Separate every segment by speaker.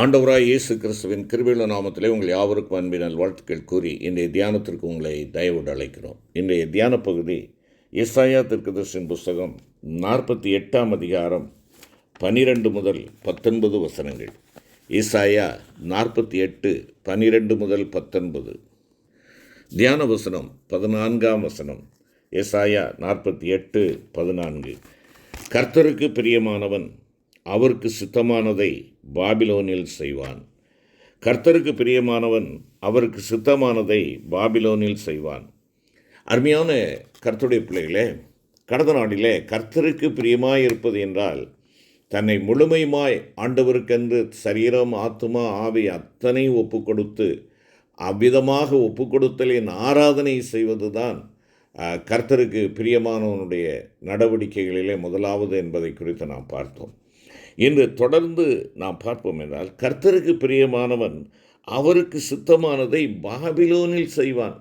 Speaker 1: ஆண்டவராய் இயேசு கிறிஸ்துவின் கிருபியுள்ள நாமத்திலே உங்கள் யாவருக்கும் அன்பினால் வாழ்த்துக்கள் கூறி இன்றைய தியானத்திற்கு உங்களை தயவோடு அழைக்கிறோம். இன்றைய தியான பகுதி இசாயா திருக்கதர்ஷின் புஸ்தகம் நாற்பத்தி எட்டாம் அதிகாரம் பனிரெண்டு முதல் பத்தொன்பது வசனங்கள். இசாயா நாற்பத்தி எட்டு பனிரெண்டு முதல் பத்தொன்பது. தியான வசனம் பதினான்காம் வசனம். இசாயா நாற்பத்தி எட்டு பதினான்கு. கர்த்தருக்கு பிரியமானவன் அவருக்கு சித்தமானதை பாபிலோனில் செய்வான். கர்த்தருக்கு பிரியமானவன் அவருக்கு சித்தமானதை பாபிலோனில் செய்வான். அருமையான கர்த்தருடைய பிள்ளைகளே கடந்த நாடிலே கர்த்தருக்கு பிரியமாய் இருப்பது என்றால் தன்னை முழுமையுமாய் ஆண்டவருக்கென்று சரீரம் ஆத்துமா ஆவி அத்தனை ஒப்பு கொடுத்து அவ்விதமாக ஒப்பு கொடுத்தலின் ஆராதனை செய்வதுதான் கர்த்தருக்கு பிரியமானவனுடைய நடவடிக்கைகளிலே முதலாவது என்பதை குறித்து நாம் பார்த்தோம். இன்று தொடர்ந்து நாம் பார்ப்போம் என்றால் கர்த்தருக்கு பிரியமானவன் அவருக்கு சித்தமானதை பாபிலோனில் செய்வான்.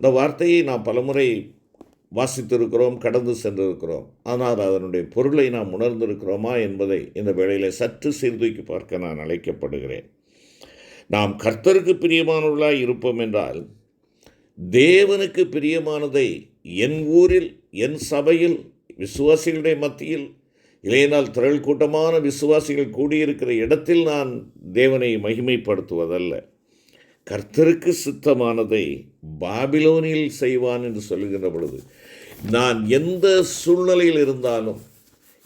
Speaker 1: இந்த வார்த்தையை நாம் பலமுறை வாசித்திருக்கிறோம் கடந்து சென்றிருக்கிறோம். ஆனால் அதனுடைய பொருளை நாம் உணர்ந்திருக்கிறோமா என்பதை இந்த வேளையில் சற்று சீர்தூக்கி பார்க்க நான் அழைக்கப்படுகிறேன். நாம் கர்த்தருக்கு பிரியமானவர்களாய் இருப்போம் என்றால் தேவனுக்கு பிரியமானதை என் ஊரில் என் சபையில் விசுவாசிகளுடைய மத்தியில் இல்லையினால் திரள் கூட்டமான விசுவாசிகள் கூடியிருக்கிற இடத்தில் நான் தேவனை மகிமைப்படுத்துவதல்ல. கர்த்தருக்கு சித்தமானதை பாபிலோனில் செய்வான் என்று சொல்லுகின்ற பொழுது நான் எந்த சூழ்நிலையில் இருந்தாலும்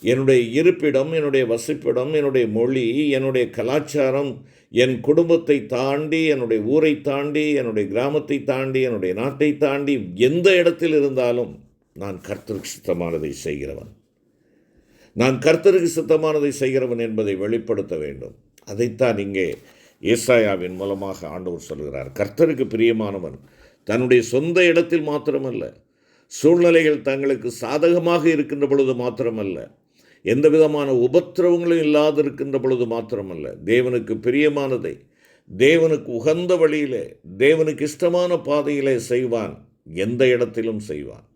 Speaker 1: என்னுடைய இருப்பிடம் என்னுடைய வசிப்பிடம் என்னுடைய மொழி என்னுடைய கலாச்சாரம் என் குடும்பத்தை தாண்டி என்னுடைய ஊரை தாண்டி என்னுடைய கிராமத்தை தாண்டி என்னுடைய நாட்டை தாண்டி எந்த இடத்தில் இருந்தாலும் நான் கர்த்தருக்கு சித்தமானதை செய்கிறவன். நான் கர்த்தருக்கு சித்தமானதை செய்கிறவன் என்பதை வெளிப்படுத்த வேண்டும். அதைத்தான் இங்கே ஏசாயாவின் மூலமாக ஆண்டவர் சொல்கிறார். கர்த்தருக்கு பிரியமானவன் தன்னுடைய சொந்த இடத்தில் மாத்திரமல்ல சூழ்நிலைகள் தங்களுக்கு சாதகமாக இருக்கின்ற பொழுது மாத்திரமல்ல எந்த விதமான உபத்திரவங்களும் இல்லாதிருக்கின்ற பொழுது மாத்திரமல்ல. தேவனுக்கு பிரியமானதை தேவனுக்கு உகந்த வழியிலே தேவனுக்கு இஷ்டமான பாதையிலே செய்வான். எந்த இடத்திலும் செய்வான்.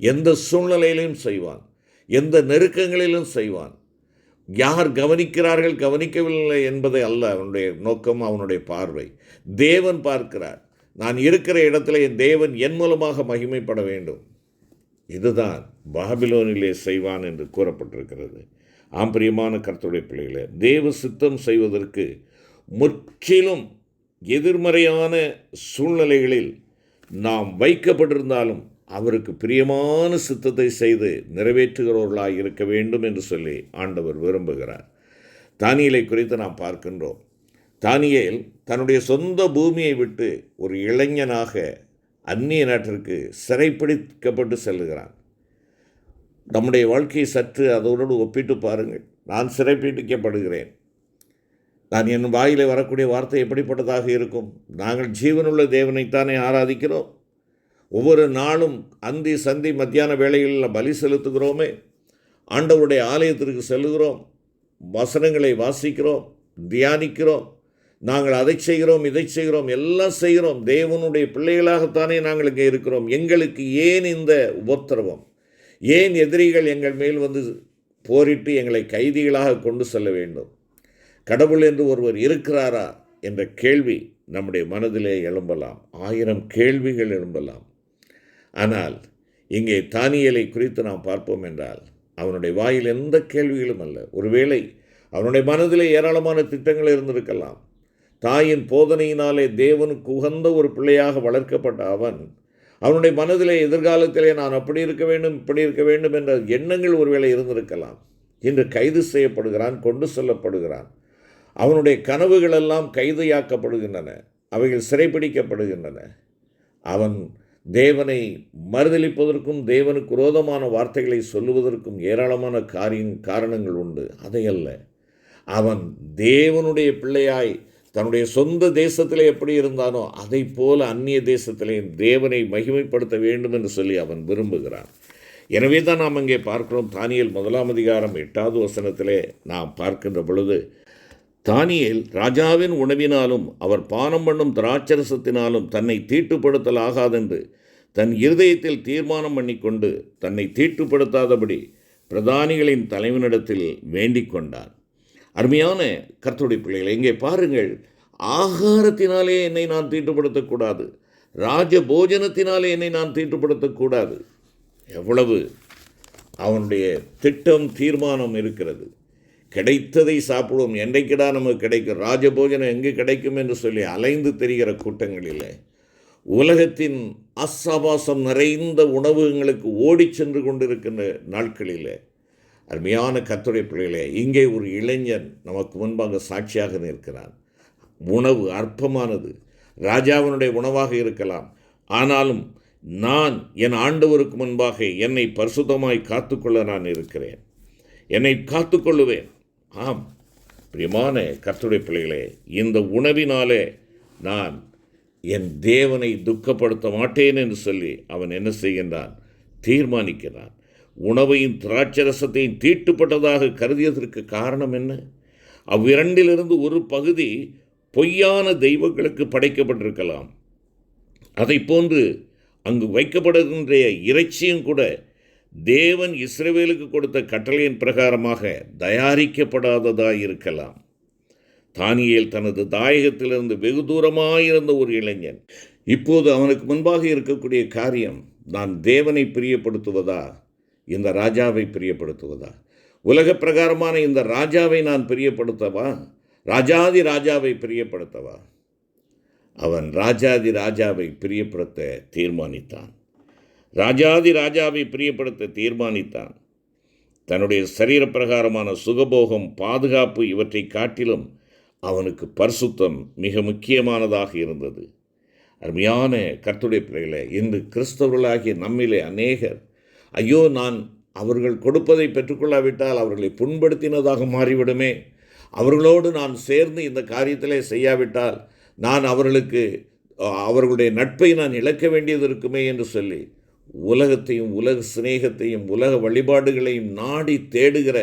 Speaker 1: எந்த சூழ்நிலையிலும் செய்வான். எந்த நெருக்கங்களிலும் செய்வான். யார் கவனிக்கிறார்கள் கவனிக்கவில்லை என்பதை அல்ல அவனுடைய நோக்கம் அவனுடைய பார்வை. தேவன் பார்க்கிறார். நான் இருக்கிற இடத்துல என் தேவன் என் மூலமாக மகிமைப்பட வேண்டும். இதுதான் பாபிலோனிலே செய்வான் என்று கூறப்பட்டிருக்கிறது. ஆம் பிரியமான கர்த்தருடைய பிள்ளைகளே தேவ சித்தம் செய்வதற்கு முற்றிலும் எதிர்மறையான சூழ்நிலைகளில் நாம் வைக்கப்பட்டிருந்தாலும் அவருக்கு பிரியமான சித்தத்தை செய்து நிறைவேற்றுகிறவர்களாக இருக்க வேண்டும் என்று சொல்லி ஆண்டவர் விரும்புகிறார். தானியலை குறித்து நாம் பார்க்கின்றோம். தானியல் தன்னுடைய சொந்த பூமியை விட்டு ஒரு இளைஞனாக அந்நிய நாட்டிற்கு சிறைப்பிடிக்கப்பட்டு செல்லுகிறான் நம்முடைய வாழ்க்கையை சற்று அதோடு ஒப்பிட்டு பாருங்கள். நான் சிறைப்பிடிக்கப்படுகிறேன். நான் என் வாயிலே வரக்கூடிய வார்த்தை எப்படிப்பட்டதாக இருக்கும்? நாங்கள் ஜீவனுள்ள தேவனைத்தானே ஆராதிக்கிறோம். ஒவ்வொரு நாளும் அந்தி சந்தி மத்தியான வேளைகளில் பலி செலுத்துகிறோமே. ஆண்டவருடைய ஆலயத்திற்கு செல்கிறோம் வசனங்களை வாசிக்கிறோம். தியானிக்கிறோம். நாங்கள் அதை செய்கிறோம் இதை செய்கிறோம் எல்லாம் செய்கிறோம். தேவனுடைய பிள்ளைகளாகத்தானே நாங்கள் இங்கே இருக்கிறோம். எங்களுக்கு ஏன் இந்த உபத்திரவம்? ஏன் எதிரிகள் எங்கள் மேல் வந்து போரிட்டு எங்களை கைதிகளாக கொண்டு செல்ல வேண்டும்? கடவுள் என்று ஒருவர் இருக்கிறாரா? என்ற கேள்வி நம்முடைய மனதிலே எழும்பலாம். ஆயிரம் கேள்விகள் எழும்பலாம். ஆனால் இங்கே தானியலை குறித்து நாம் பார்ப்போம் என்றால் அவனுடைய வாயில் எந்த கேள்விகளும் அல்ல. ஒருவேளை அவனுடைய மனதிலே ஏராளமான திட்டங்கள் இருந்திருக்கலாம். தாயின் போதனையினாலே தேவனுக்கு உகந்த ஒரு பிள்ளையாக வளர்க்கப்பட்ட அவன் அவனுடைய மனதிலே எதிர்காலத்திலே நான் அப்படி இருக்க வேண்டும் இப்படி இருக்க வேண்டும் என்ற எண்ணங்கள் ஒருவேளை இருந்திருக்கலாம். இன்று கைது செய்யப்படுகிறான் கொண்டு செல்லப்படுகிறான். அவனுடைய கனவுகளெல்லாம் கைதையாக்கப்படுகின்றன அவைகள் சிறைப்பிடிக்கப்படுகின்றன அவன் தேவனை மறுதளிப்பதற்கும் தேவனுக்கு விரோதமான வார்த்தைகளை சொல்லுவதற்கும் ஏராளமான காரியம் காரணங்கள் உண்டு. அதையல்ல அவன் தேவனுடைய பிள்ளையாய் தன்னுடைய சொந்த தேசத்தில் எப்படி இருந்தானோ அதை போல அந்நிய தேசத்திலே தேவனை மகிமைப்படுத்த வேண்டும் என்று சொல்லி அவன் விரும்புகிறான். எனவே தான் நாம் இங்கே பார்க்கிறோம். தானியல் முதலாம் அதிகாரம் எட்டாவது வசனத்திலே நாம் பார்க்கின்ற பொழுது தானியல் ராஜாவின் உணவினாலும் அவர் பானம் பண்ணும் திராட்சரசத்தினாலும் தன்னை தீட்டுப்படுத்தல் ஆகாதென்று தன் இருதயத்தில் தீர்மானம் பண்ணிக்கொண்டு தன்னை தீட்டுப்படுத்தாதபடி பிரதானிகளின் தலைவனிடத்தில் வேண்டிக் கொண்டான். அருமையான கர்த்தருடைய பிள்ளைகளை இங்கே பாருங்கள். ஆகாரத்தினாலே என்னை நான் தீட்டுப்படுத்தக்கூடாது. ராஜ போஜனத்தினாலே என்னை நான் தீட்டுப்படுத்தக்கூடாது. எவ்வளவு அவனுடைய திட்டம் தீர்மானம் இருக்கிறது. கிடைத்ததை சாப்பிடுவோம். என்றைக்கிடா நமக்கு கிடைக்கும்? ராஜபோஜனம் எங்கே கிடைக்கும் என்று சொல்லி அலைந்து தெரிகிற கூட்டங்களில். உலகத்தின் அசாபாசம் நிறைந்த உணவுகளுக்கு ஓடிச் சென்று கொண்டிருக்கின்ற நாட்களில் அருமையான கத்துரை பிள்ளைகளே இங்கே ஒரு இளைஞன் நமக்கு முன்பாக சாட்சியாக நிற்கிறான். உணவு அற்பமானது. ராஜாவினுடைய உணவாக இருக்கலாம். ஆனாலும் நான் என் ஆண்டவருக்கு முன்பாக என்னை பரிசுத்தமாய் காத்துக்கொள்ள நான் இருக்கிறேன். என்னை காத்துக்கொள்ளுவேன். ஆம். பிரியமான கத்துடைய பிள்ளைகளே இந்த உணவினாலே நான் என் தேவனை துக்கப்படுத்த மாட்டேன் என்று சொல்லி அவன் என்ன செய்கின்றான்? தீர்மானிக்கிறான். உணவையும் திராட்சரசத்தையும் தீட்டுப்பட்டதாக கருதியதற்கு காரணம் என்ன? அவ்விரண்டிலிருந்து ஒரு பகுதி பொய்யான தெய்வங்களுக்கு படைக்கப்பட்டிருக்கலாம். அதை போன்று அங்கு வைக்கப்படுகின்ற இறைச்சியும் கூட தேவன் இஸ்ரேவேலுக்கு கொடுத்த கட்டளையின் பிரகாரமாக தயாரிக்கப்படாததாக இருக்கலாம் தானியேல் தனது தாயகத்திலிருந்து வெகு தூரமாயிருந்த ஒரு இளைஞன். இப்போது அவனுக்கு முன்பாக இருக்கக்கூடிய காரியம் நான் தேவனை பிரியப்படுத்துவதா? இந்த ராஜாவை பிரியப்படுத்துவதா? உலக பிரகாரமான இந்த ராஜாவை நான் பிரியப்படுத்தவா? ராஜாதி ராஜாவை பிரியப்படுத்தவா? அவன் ராஜாதி ராஜாவை பிரியப்படுத்த தீர்மானித்தான். ராஜாதி ராஜாவை பிரியப்படுத்த தீர்மானித்தான். தன்னுடைய சரீரப்பிரகாரமான சுகபோகம் பாதுகாப்பு இவற்றை காட்டிலும் அவனுக்கு பரிசுத்தம் மிக முக்கியமானதாக இருந்தது. அருமையான கர்த்துடைய பிள்ளைகளை இன்று கிறிஸ்தவர்களாகிய நம்மிலே அநேகர் ஐயோ நான் அவர்கள் கொடுப்பதை பெற்றுக்கொள்ளாவிட்டால் அவர்களை புண்படுத்தினதாக மாறிவிடுமே. அவர்களோடு நான் சேர்ந்து இந்த காரியத்திலே செய்யாவிட்டால் நான் அவர்களுக்கு அவர்களுடைய நட்பை நான் இழக்க வேண்டியது இருக்குமே என்று சொல்லி உலகத்தையும் உலக சிநேகத்தையும் உலக வழிபாடுகளையும் நாடி தேடுகிற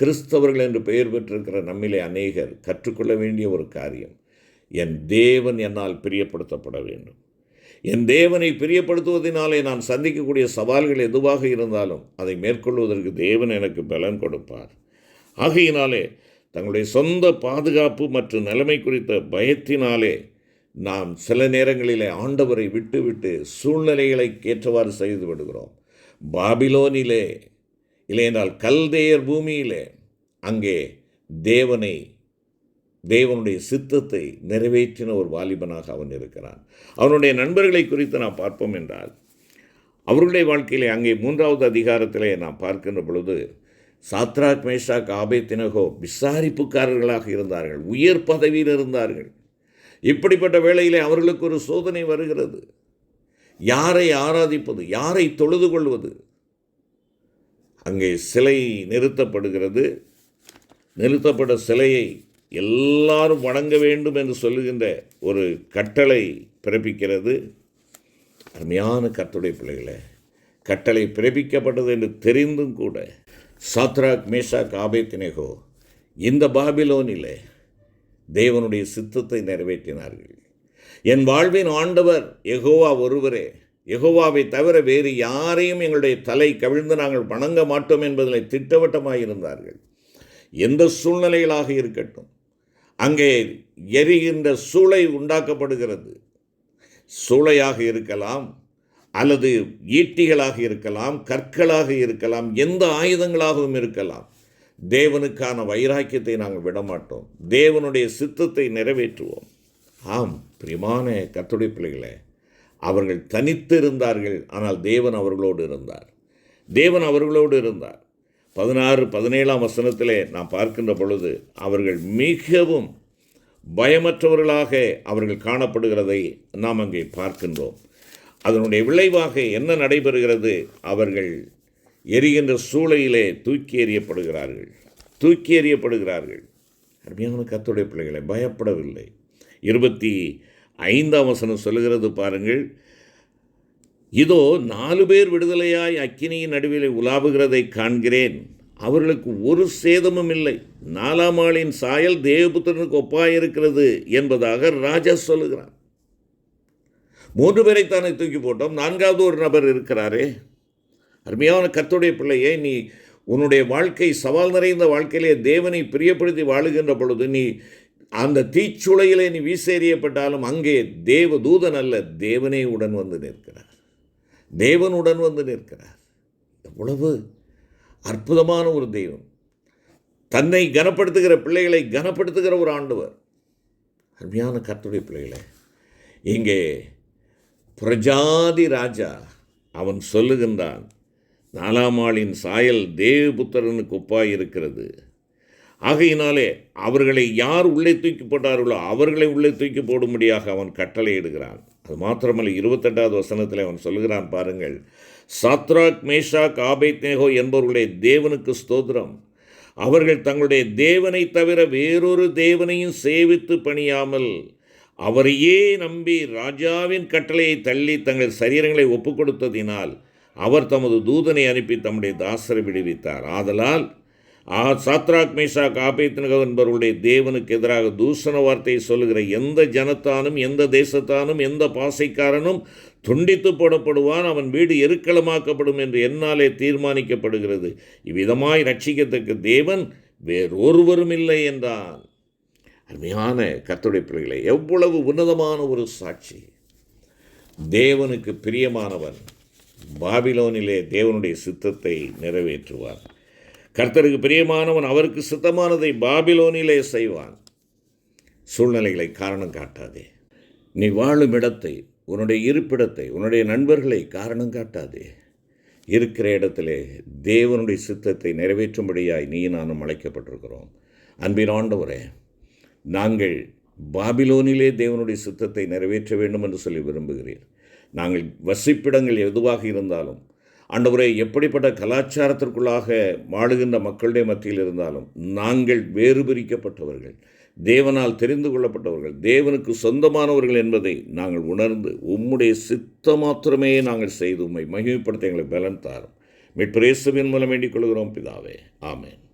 Speaker 1: கிறிஸ்தவர்கள் என்று பெயர் பெற்றிருக்கிற நம்மிலே அநேகர் கற்றுக்கொள்ள வேண்டிய ஒரு காரியம். என் தேவன் என்னால் பிரியப்படுத்தப்பட வேண்டும். என் தேவனை பிரியப்படுத்துவதனாலே நான் சந்திக்கக்கூடிய சவால்கள் எதுவாக இருந்தாலும் அதை மேற்கொள்வதற்கு தேவன் எனக்கு பலன் கொடுப்பார். ஆகையினாலே தங்களுடைய சொந்த பாதுகாப்பு மற்றும் நிலைமை குறித்த பயத்தினாலே நாம் சில நேரங்களிலே ஆண்டவரை விட்டுவிட்டு சூழ்நிலைகளை ஏற்றவாறு செய்து விடுகிறோம். பாபிலோனிலே இல்லையென்றால் கல்தேயர் பூமியிலே அங்கே தேவனை தேவனுடைய சித்தத்தை நிறைவேற்றின ஒரு வாலிபனாக அவன் இருக்கிறான். அவனுடைய நண்பர்களை குறித்து நாம் பார்ப்போம் என்றால் அவருடைய வாழ்க்கையிலே அங்கே மூன்றாவது அதிகாரத்திலே நாம் பார்க்கின்ற பொழுது சாத்ராக் மேஷாக் ஆபேத்தினகோ விசாரிப்புக்காரர்களாக இருந்தார்கள் உயர் பதவியில் இருந்தார்கள். இப்படிப்பட்ட வேளையிலே அவர்களுக்கு ஒரு சோதனை வருகிறது. யாரை ஆராதிப்பது யாரை தொழுது கொள்வது? அங்கே சிலை நிறுத்தப்படுகிறது. நிறுத்தப்பட்ட சிலையை எல்லாரும் வணங்க வேண்டும் என்று சொல்லுகின்ற ஒரு கட்டளை பிறப்பிக்கிறது. அருமையான கத்துடைய பிள்ளைகளை கட்டளை பிறப்பிக்கப்பட்டது என்று தெரிந்தும் கூட சாத்ராக் மேஷாக் ஆபேத்தினேகோ இந்த பாபிலோனில் தேவனுடைய சித்தத்தை நிறைவேற்றினார்கள். என் வாழ்வின் ஆண்டவர் எகோவா ஒருவரே எகோவாவை தவிர வேறு யாரையும் எங்களுடைய தலை கவிழ்ந்து நாங்கள் வணங்க மாட்டோம் என்பதில் திட்டவட்டமாக இருந்தார்கள் எந்த சூழ்நிலைகளாக இருக்கட்டும் அங்கே எரிகின்ற சூளை உண்டாக்கப்படுகிறது. சூளையாக இருக்கலாம் அல்லது ஈட்டிகளாக இருக்கலாம் கற்களாக இருக்கலாம் எந்த ஆயுதங்களாகவும் இருக்கலாம். தேவனுக்கான வைராக்கியத்தை நாங்கள் விடமாட்டோம். தேவனுடைய சித்தத்தை நிறைவேற்றுவோம். ஆம் பிரியமான கத்துடிப்பிள்ளைகளே அவர்கள் தனித்து இருந்தார்கள் ஆனால் தேவன் அவர்களோடு இருந்தார். தேவன் அவர்களோடு இருந்தார். பதினாறு பதினேழாம் வசனத்திலே நாம் பார்க்கின்ற பொழுது அவர்கள் மிகவும் பயமற்றவர்களாக அவர்கள் காணப்படுகிறதை நாம் அங்கே பார்க்கின்றோம். அதனுடைய விளைவாக என்ன நடைபெறுகிறது? அவர்கள் எரிகின்ற சூளையிலே தூக்கி எறியப்படுகிறார்கள். தூக்கி எறியப்படுகிறார்கள். அருமையான கத்துடைய பிள்ளைகளை பயப்படவில்லை. இருபத்தி ஐந்தாம் வசனம் சொல்லுகிறது பாருங்கள். இதோ நாலு பேர் விடுதலையாய் அக்கினியின் நடுவில் உலாவுகிறதை காண்கிறேன். அவர்களுக்கு ஒரு சேதமும் இல்லை. நாலாம் ஆளின் சாயல் தேவபுத்திரனுக்கு ஒப்பாயிருக்கிறது என்பதாக ராஜா சொல்லுகிறான். மூன்று பேரை தானே தூக்கி போட்டோம். நான்காவது ஒரு நபர் இருக்கிறாரே. அருமையான கத்துடைய பிள்ளையை நீ உன்னுடைய வாழ்க்கை சவால் நிறைந்த வாழ்க்கையிலே தேவனை பிரியப்படுத்தி வாழுகின்ற பொழுது நீ அந்த தீச்சுளையிலே நீ வீசேறியப்பட்டாலும் அங்கே தேவ தூதன் அல்ல தேவனே உடன் வந்து நிற்கிறார். தேவனுடன் வந்து நிற்கிறார். எவ்வளவு அற்புதமான ஒரு தெய்வம். தன்னை கனப்படுத்துகிற பிள்ளைகளை கனப்படுத்துகிற ஒரு ஆண்டவர். அருமையான கர்த்தருடைய பிள்ளைகளே இங்கே பிரஜாதி ராஜா அவன் சொல்லுகின்றான் நாலாம் ஆளின் சாயல் தேவபுத்திரனுக்கு ஒப்பாய் இருக்கிறது ஆகையினாலே அவர்களை யார் உள்ளே தூக்கி போட்டார்களோ அவர்களை உள்ளே தூக்கி போடும்படியாக அவன் கட்டளையிடுகிறான். அது மாத்திரமல்ல இருபத்தெட்டாவது வசனத்தில் அவன் சொல்லுகிறான் பாருங்கள் சாத்ராக் மேஷாக் ஆபேத்நேகோ என்பவர்களுடைய தேவனுக்கு ஸ்தோத்திரம். அவர்கள் தங்களுடைய தேவனை தவிர வேறொரு தேவனையும் சேவித்து பணியாமல் அவரையே நம்பி ராஜாவின் கட்டளையை தள்ளி தங்கள் சரீரங்களை ஒப்புக் கொடுத்ததினால் அவர் தமது தூதனை அனுப்பி தம்முடைய தாசரை விடுவித்தார். ஆதலால் ஆ சாத்ராக் மேஷா காபேத்னகோ என்பவர்களுடைய தேவனுக்கு எதிராக தூஷண வார்த்தையை சொல்லுகிற எந்த ஜனத்தானும் எந்த தேசத்தானும் எந்த பாசைக்காரனும் துண்டித்து போடப்படுவான் அவன் வீடு எருக்களமாக்கப்படும் என்று என்னாலே தீர்மானிக்கப்படுகிறது. இவ்விதமாய் ரட்சிக்கத்தக்க தேவன் வேறொருவரும் இல்லை என்றான். அருமையான கத்துடைய பிள்ளைகளை எவ்வளவு உன்னதமான ஒரு சாட்சி. தேவனுக்கு பிரியமானவன் பாபிலோனிலே தேவனுடைய சித்தத்தை நிறைவேற்றுவார். கர்த்தருக்கு பிரியமானவன் அவருக்கு சித்தமானதை பாபிலோனிலே செய்வான். சூழ்நிலைகளை காரணம் காட்டாதே. நீ வாழும் இடத்தை உன்னுடைய இருப்பிடத்தை உன்னுடைய நண்பர்களை காரணம் காட்டாதே. இருக்கிற இடத்திலே தேவனுடைய சித்தத்தை நிறைவேற்றும்படியாய் நீ நானும் அழைக்கப்பட்டிருக்கிறோம். அன்பின் ஆண்டவரே நாங்கள் பாபிலோனிலே தேவனுடைய சித்தத்தை நிறைவேற்ற வேண்டும் என்று சொல்லி விரும்புகிறீர். நாங்கள் வசிப்பிடங்கள் எதுவாக இருந்தாலும் ஆண்டவரே எப்படிப்பட்ட கலாச்சாரத்திற்குள்ளாக வாழுகின்ற மக்களுடைய மத்தியில் இருந்தாலும் நாங்கள் வேறு பிரிக்கப்பட்டவர்கள் தேவனால் தெரிந்து கொள்ளப்பட்டவர்கள் தேவனுக்கு சொந்தமானவர்கள் என்பதை நாங்கள் உணர்ந்து உம்முடைய சித்த மாத்திரமே நாங்கள் செய்து உம்மை மகிமைப்படுத்த எங்களை பலன் தாரும். மீட்பிரேசுவின் மூலம் வேண்டிக் கொள்கிறோம் பிதாவே. ஆமேன்.